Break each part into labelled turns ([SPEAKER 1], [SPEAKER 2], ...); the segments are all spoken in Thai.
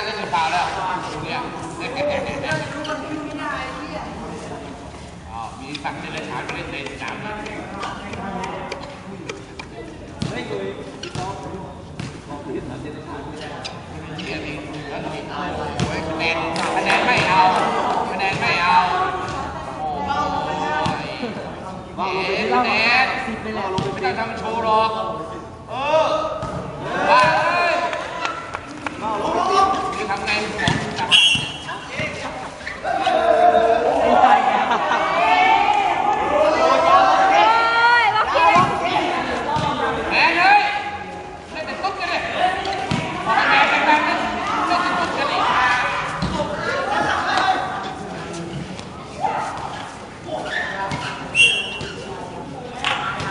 [SPEAKER 1] า
[SPEAKER 2] นก็เะฟา
[SPEAKER 3] ว
[SPEAKER 2] แล้วเนี่ย
[SPEAKER 3] มี
[SPEAKER 2] สั่งเดรัจ
[SPEAKER 3] ฉาน
[SPEAKER 2] ไปเล่นในสนามไม่เคยที่ต้องที่สั่งเดรัจฉานไม่
[SPEAKER 1] ได้เดี๋
[SPEAKER 2] ยวนี้แล้วนี่คะแนนคะแนนไม่เอาคะแนนไม่เอาเอ๊ะคะแนนไม่ต้องทำโชว์หรอกเออ năm nay của bọn chúng ta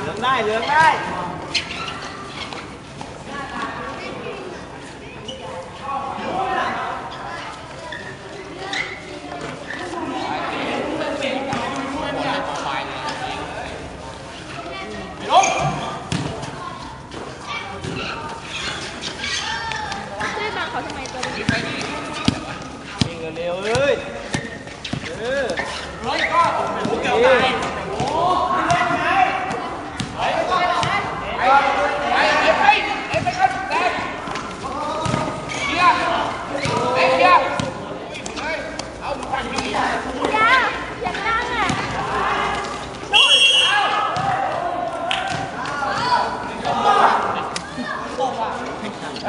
[SPEAKER 2] Lượt đây, lượt đây Thank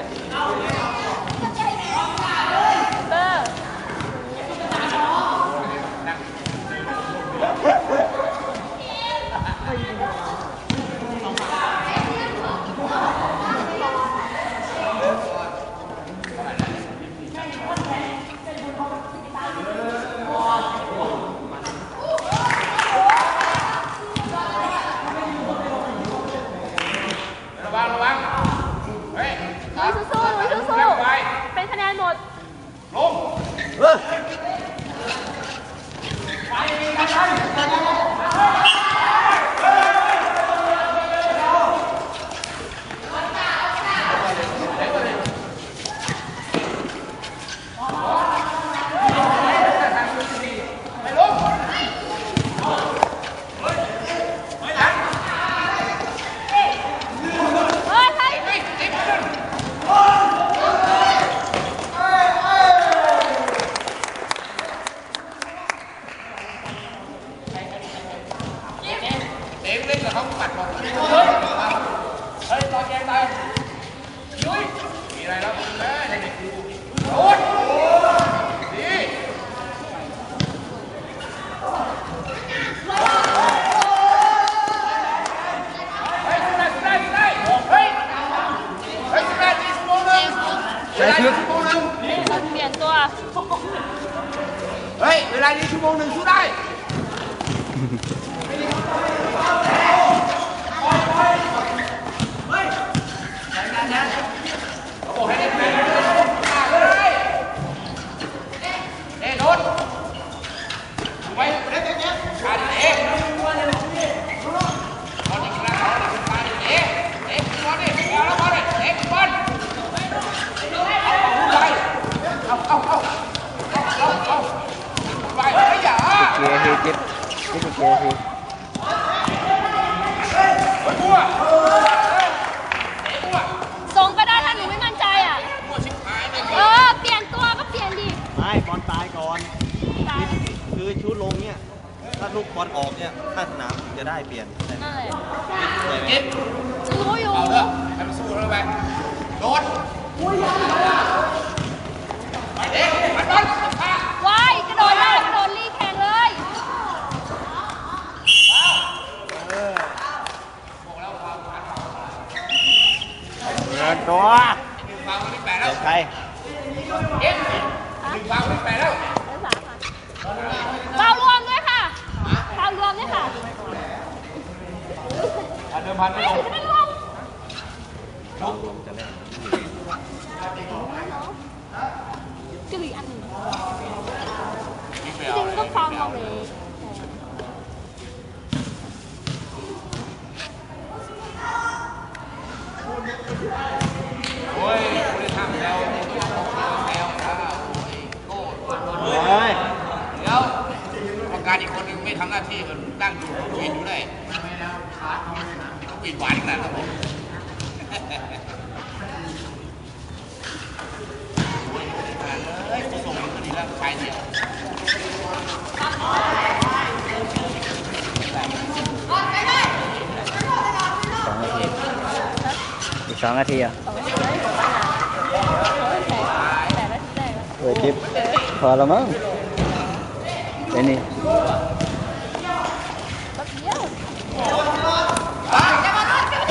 [SPEAKER 2] you. Vâng. Quay đi, cắt đây. không mặt một dưới ê to cho em tay dưới
[SPEAKER 1] kỳ này nó đá đây này rút đi Ê, người này đi xuống bông
[SPEAKER 3] đừng xuống đây. บ
[SPEAKER 1] อ
[SPEAKER 2] ลตายก่อน
[SPEAKER 4] คือชุดลงเนี่ยถ้าลูกบอลออกเนี่ยถ้าสนามจะได้เปลี่ยนใช่ไหม
[SPEAKER 2] ก็บ
[SPEAKER 3] รู้อยู่
[SPEAKER 2] เอาเะให้มันสู้แล้ไปโดนไปเด็กไปบอล
[SPEAKER 1] พันไม่ลง
[SPEAKER 3] ไม่รวม
[SPEAKER 4] รวมจะแรก
[SPEAKER 3] กระหรี่อันหนึ่งจริงก็ฟังมาเลย
[SPEAKER 2] โอ้ยไม่ได้ทำแล้วแล้วโก้
[SPEAKER 1] เฮ้ย
[SPEAKER 2] เดี๋ยวกรรมการอีกคนหนึ่งไม่ทำหน้าที่มันนั่งดูยืนอยู่ได้ ปิดหวานขนาดนั้นผม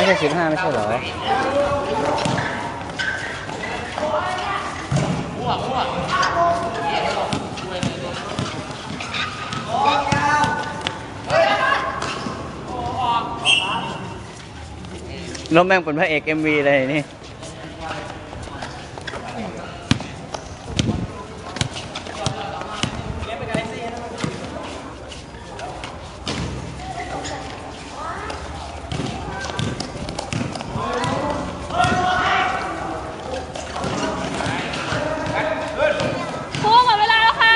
[SPEAKER 5] ใช่สิบห้าไม่ใช่เหรอลมแม่งเป็นพระเอกเอ็มวีเลยนี่
[SPEAKER 3] ครูหมดเวลาแล้วค่ะ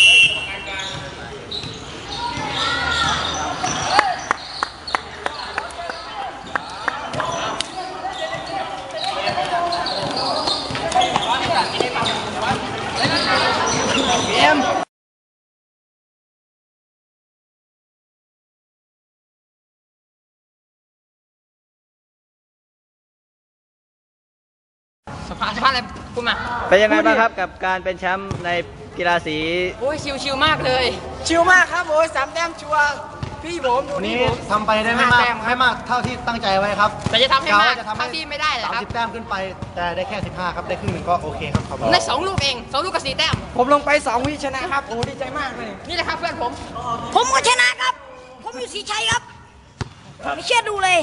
[SPEAKER 6] สภาพสภาพอะไรพูดมา
[SPEAKER 5] เป็นยังไงบ้างครับกับการเป็นแชมป์ในกีฬาสี
[SPEAKER 6] โอ้ยชิวชิวๆมากเลย
[SPEAKER 7] ชิวมากครับโอ้ยสามแต้มชัวร์พี่ผมดู
[SPEAKER 8] วัน
[SPEAKER 7] นี่
[SPEAKER 8] นี้
[SPEAKER 7] ผม
[SPEAKER 8] ทำไปได้ไม่มาก
[SPEAKER 7] ห้าแต้มครับ
[SPEAKER 8] ไม่มากเท่าที่ตั้งใจไว้ครับ
[SPEAKER 6] แต่จะทำให้มากะ
[SPEAKER 8] ว่จะทำ
[SPEAKER 6] เท่าที่ไม่ได้เลยครับ
[SPEAKER 8] สามสิบแต้มขึ้นไป แต่ได้แค่ 15 ครับ ได้ครึ่งหนึ่งก็โอเคครับขอบคุณ
[SPEAKER 6] ได้สองลูกเองสองลูกกับสี่แต้ม
[SPEAKER 7] ผมลงไปสองวิชนะครับโอ้ดีใจมากเลย
[SPEAKER 6] นี่แหละครับเพื่อนผม
[SPEAKER 9] ผมก็ชนะครับ ผมอยู่สีชัยครับไม่เชื่อดูเลย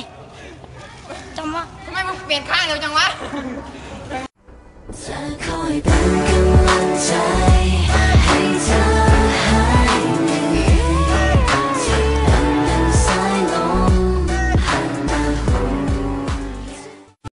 [SPEAKER 9] จังวะ
[SPEAKER 6] ทำไมมันเปลี่ยนข้างเร็วจังวะ